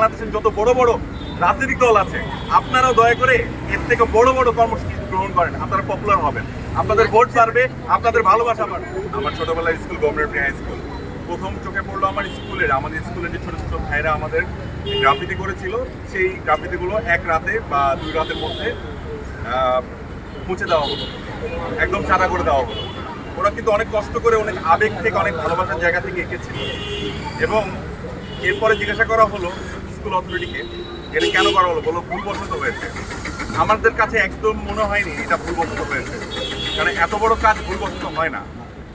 বাংলাদেশের যত বড় বড় রাজনৈতিক দল আছে, আপনারাও দয়া করে এর থেকে বড় বড় কর্মসূচি গ্রহণ করেন, আপনারা পপুলার হবেন। আপনাদের ভোট বাড়বে, আপনাদের ভালোবাসা বাড়বে। আমার ছোটবেলার স্কুল গভর্নমেন্ট হাই স্কুল প্রথম চোখে পড়ল আমার স্কুলের, আমাদের স্কুলের যে ছোট ছোট ভাইরা আমাদের গ্রাফিতি করেছিল, সেই গ্রাফিতিগুলো এক রাতে বা দুই রাতের মধ্যে মুছে দেওয়া হলো। একদম চাঁদা করে দেওয়া হলো। ওরা কিন্তু অনেক কষ্ট করে অনেক আবেগ থেকে, অনেক ভালোবাসার জায়গা থেকে এঁকেছিল। এবং এরপরে জিজ্ঞাসা করা হলো স্কুল অথরিটিকে এটা কেন করা হলো? বলো ভুলবশত হয়েছে? আমাদের কাছে একদম মনে হয়নি এটা ভুলবশত হয়েছে। কারণ এত বড় কাজ ভুলবশত হয় না।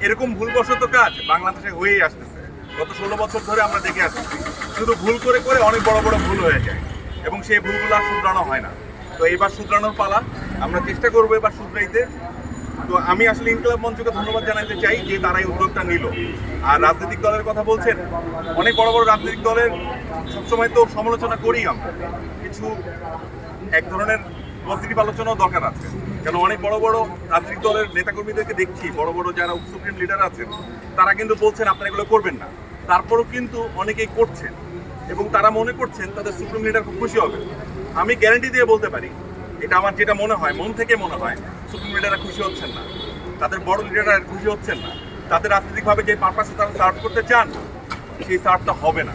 এরকম ভুলবশত কাজ বাংলাদেশে হয়েই আসতেছে। গত ষোলো বছর ধরে আমরা দেখে আসতেছি। শুধু ভুল করে করে অনেক বড় বড় ভুল হয়ে যায়। এবং সেই ভুলগুলো আর শুধরানো হয় না। তো এবার শুধরানোর পালা। আমরা চেষ্টা করব এবার শুধরাইতে। তো আমি আসলে ইনকলাব মঞ্চকে ধন্যবাদ জানাতে চাই যে তারা এই উদ্যোগটা নিল। আর রাজনৈতিক দলের কথা বলছেন, অনেক বড় বড় রাজনৈতিক দলের সবসময় তো সমালোচনা করি আমরা। কিছু এক ধরনের পজিটিভ আলোচনাও দরকার আছে। কেন অনেক বড় বড় রাজনৈতিক দলের নেতাকর্মীদেরকে দেখছি, বড় বড় যারা সুপ্রিম লিডার আছেন, তারা কিন্তু বলছেন, আপনারা এগুলো করবেন না। তারপরও কিন্তু অনেকেই করছেন এবং তারা মনে করছেন, তাদের সুপ্রিম লিডার খুব খুশি হবে। আমি গ্যারান্টি দিয়ে বলতে পারি, এটা আমার যেটা মনে হয়, মন থেকে মনে হয়, সুপ্রিম লিডাররা খুশি হচ্ছেন না। তাদের বড় লিডাররা খুশি হচ্ছেন না। তাদের রাজনৈতিকভাবে যে পারপাসে তারা সার্ভ করতে চান, সেই সার্ভটা হবে না।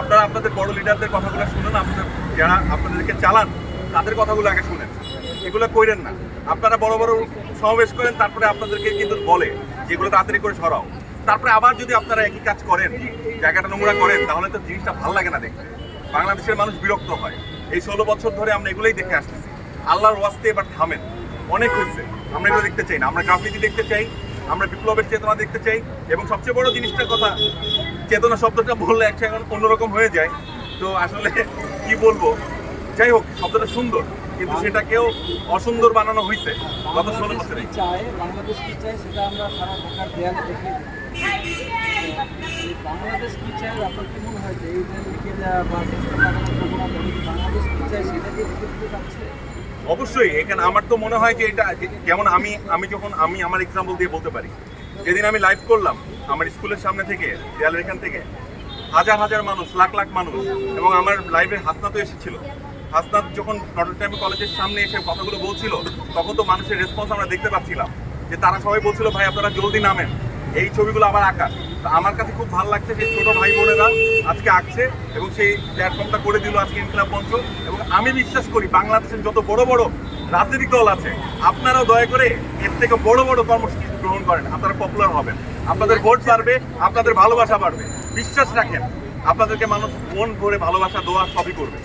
আপনারা আপনাদের বড় লিডারদের কথাগুলো শুনুন, আপনাদের যারা আপনাদেরকে চালান, তাদের কথাগুলো আগে শুনেন। এগুলো কইরেন না। আপনারা বড় বড় সমাবেশ করেন, তারপরে আপনাদেরকে কিন্তু বলে, যেগুলো তাড়াতাড়ি করে সরাও। তারপরে আবার যদি আপনারা একই কাজ করেন, জায়গাটা নোংরা করেন, তাহলে তো জিনিসটা ভালো লাগে না দেখতে। বাংলাদেশের মানুষ বিরক্ত হয়। এই ষোলো বছর ধরে আমরা এগুলোই দেখে আসতেছি। আল্লাহর ওয়াস্তে এবার থামেন। অনেক হয়েছে। আমরা এগুলো দেখতে চাই না। আমরা গ্রাফিতি দেখতে চাই। আমরা বিপ্লবের চেতনা দেখতে চাই এবং সবচেয়ে বড় জিনিসটার কথা চেতনা শব্দটা বললে একটা এখন অন্যরকম হয়ে যায়। তো আসলে কি বলব? যাই হোক শব্দটা সুন্দর কিন্তু সেটাকেও অসুন্দর বানানো হয়েছে গত ষোলো বছরে। বাংলাদেশ কি চায় সেটা আমরা সারা ঢাকার দেয়ালে দেখে। বাংলাদেশ কি চায়? আপনার কি মনে হয় যে এই লিখে দেওয়া বা বাংলাদেশ কি চায় সেটা দিয়ে লিখে দিতে পারছে অবশ্যই, এখানে আমার তো মনে হয় যে এটা যেমন আমি আমি যখন, আমি আমার এক্সাম্পল দিয়ে বলতে পারি, যেদিন আমি লাইভ করলাম, আমার স্কুলের সামনে থেকে, দেয়ালের এখান থেকে, হাজার হাজার মানুষ, লাখ লাখ মানুষ, এবং আমার লাইভে হাসনাতও এসেছিল। হাসনাত যখন নটর টাইম কলেজের সামনে এসে কথাগুলো বলছিল, তখন তো মানুষের রেসপন্স আমরা দেখতে পাচ্ছিলাম, যে তারা সবাই বলছিল, ভাই, আপনারা জলদি নামেন, এই ছবিগুলো আবার আঁকা আমার কাছে খুব ভালো লাগছে যে ছোট ভাই বোনেরা আজকে আঁকছে এবং সেই প্ল্যাটফর্মটা করে দিল আজকে ইনকলাব মঞ্চ। এবং আমি বিশ্বাস করি বাংলাদেশের যত বড় বড় রাজনৈতিক দল আছে, আপনারাও দয়া করে এর থেকে বড় বড় কর্মসূচি গ্রহণ করেন, আপনারা পপুলার হবেন। আপনাদের ভোট বাড়বে, আপনাদের ভালোবাসা বাড়বে। বিশ্বাস রাখেন, আপনাদেরকে মানুষ মন ভরে ভালোবাসা, দোয়া সবই করবে।